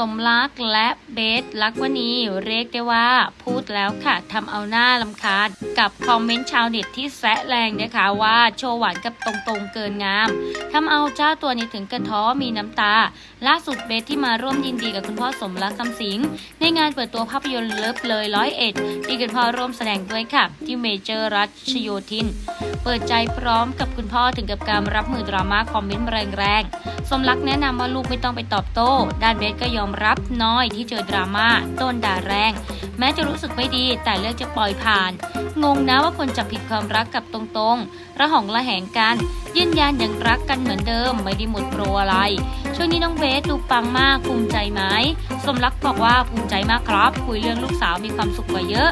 สมรักและเบสลักวณีเรียกได้ว่าพูดแล้วค่ะทำเอาหน้าลำคาญกับคอมเมนต์ชาวเน็ตที่แซะแรงนะคะว่าโชว์หวานกับตรงๆเกินงามทำเอาเจ้าตัวนี้ถึงกระท้อมีน้ำตา ล่าสุดเบสที่มาร่วมยินดีกับคุณพ่อสมรักคำสิงในงานเปิดตัวภาพยนตร์เลิฟเลยร้อยเอ็ดที่คุณพ่อร่วมแสดงด้วยค่ะ ที่เมเจอร์รัชโยธิน เปิดใจพร้อมกับคุณพ่อถึงกับการรับมือดราม่าคอมเมนต์แรงๆสมรักแนะนำว่าลูกไม่ต้องไปตอบโต้ด้านเบสก็ยอมรับน้อยที่เจอดราม่าต้นด่าแรง แม้จะรู้สึกไม่ดีแต่เลือกจะปล่อยผ่าน งงนะว่าคนจับผิดความรักกับตรงๆ ระหองระแหงกัน ยืนยันยังรักกันเหมือนเดิม ไม่ได้หมดโปรอะไร ช่วงนี้น้องเบสดูปังมากภูมิใจไหมสมรักบอกว่าภูมิใจมากครับ คุยเรื่องลูกสาวมีความสุขกว่าเยอะ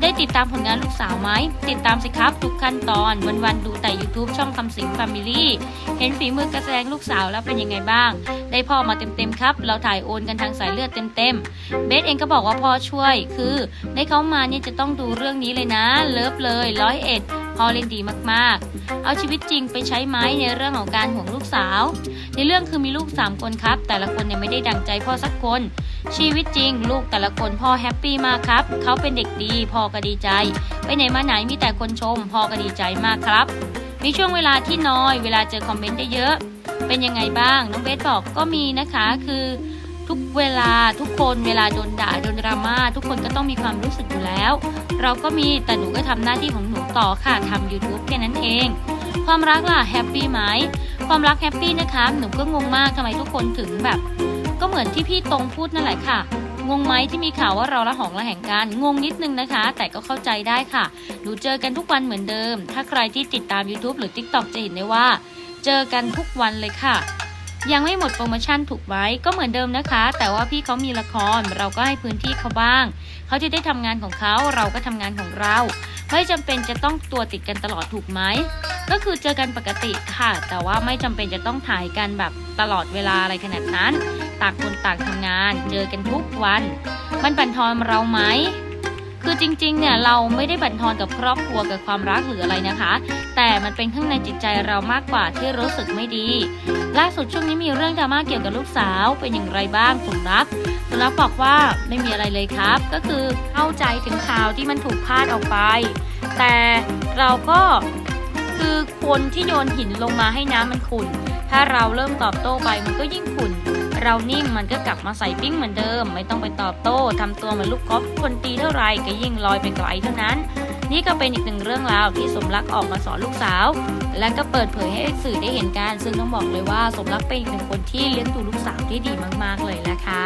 ได้ติดตามผลงานลูกสาวไหม ติดตามสิครับทุกขั้นตอน วันๆดูแต่ YouTube ช่องคำสิงฟามิลี่ เห็นฝีมือการแสดงลูกสาวแล้วเป็นยังไงบ้าง ได้พ่อมาเต็มๆครับ เราถ่ายโอนกันทางสายเลือดเต็มๆ เบสเองก็บอกว่าพ่อช่วย คือ ได้เขามาเนี่ยจะต้องดูเรื่องนี้เลยนะ เลิฟเลยร้อยเอ็ด พ่อเล่นดีมากๆ เอาชีวิตจริงไปใช้ไหมในเรื่องของการห่วงลูกสาว ในเรื่องคือมีลูก 3 คนครับ แต่ละคนเนี่ยไม่ได้ดังใจพ่อสักคน ชีวิตจริง ลูกแต่ละคนพ่อแฮปปี้มากครับ เขาเป็นเด็กดีพ่อก็ดีใจ ไปไหนมาไหนมีแต่คนชมพ่อก็ดีใจมากครับ มีช่วงเวลาที่น้อย เวลาเจอคอมเมนต์ได้เยอะ เป็นยังไงบ้าง น้องเบสบอกก็มีนะคะคือทุกเวลาทุกคนเวลาโดนด่าโดนดราม่าทุกคนก็ต้องมีความรู้สึกอยู่แล้ว เราก็มีแต่หนูก็ทำหน้าที่ของหนู ต่อค่ะทำ YouTube แค่นั้นเอง ความรักล่ะแฮปปี้ไหมความรักแฮปปี้นะคะหนูก็งงมากทำไมทุกคนถึงแบบ ก็เหมือนที่พี่ตรงพูดนั่นแหละค่ะงงไหมที่มีข่าวว่าเราละหองละแห่งกันงงนิดนึงนะคะ แต่ก็เข้าใจได้ค่ะ หนูเจอกันทุกวันเหมือนเดิม ถ้าใครที่ติดตาม YouTube หรือ TikTok จะเห็นได้ว่า เจอกันทุกวันเลยค่ะ ยังไม่หมดโปรโมชั่นถูกไว้ก็เหมือนเดิมนะคะ แต่ว่าพี่เขามีละครเราก็ให้พื้นที่เขาบ้าง เขาจะได้ทำงานของเขาเราก็ทำงานของเรา ไม่จำเป็นจะต้องตัวติดกันตลอดถูกไหมก็คือเจอกันปกติค่ะ แต่ว่าไม่จำเป็นจะต้องถ่ายกันแบบตลอดเวลาอะไรขนาดนั้น ต่างคนต่างทำงาน เจอกันทุกวัน มันบั่นทอนเราไหมคือจริงๆ เนี่ยเราไม่ได้บั่นทอนกับครอบครัวกับความรักหรืออะไรนะคะ แต่มันเป็นข้างในจิตใจเรามากกว่าที่รู้สึกไม่ดี ล่าสุดช่วงนี้มีเรื่องดราม่าเกี่ยวกับลูกสาวเป็นอย่างไรบ้างสมรัก สมรักบอกว่าไม่มีอะไรเลยครับ ก็คือเข้าใจถึงข่าวที่มันถูกพาดออกไป แต่เราก็คือคนที่โยนหินลงมาให้น้ำมันขุ่น ถ้าเราเริ่มตอบโต้ไปมันก็ยิ่งขุ่น เรานิ่งมันก็กลับมาใส่ปิ้งเหมือนเดิม ไม่ต้องไปตอบโต้ทำตัวเหมือนลูกกอล์ฟคนตีเท่าไรก็ยิ่งลอยไปไกลเท่านั้น นี่ก็เป็นอีกหนึ่งเรื่องราวที่สมรักออกมาสอนลูกสาว และก็เปิดเผยให้สื่อได้เห็นกัน ซึ่งต้องบอกเลยว่าสมรักเป็นอีกหนึ่งคนที่เลี้ยงดูลูกสาวที่ดีมาก ๆเลยแหละค่ะ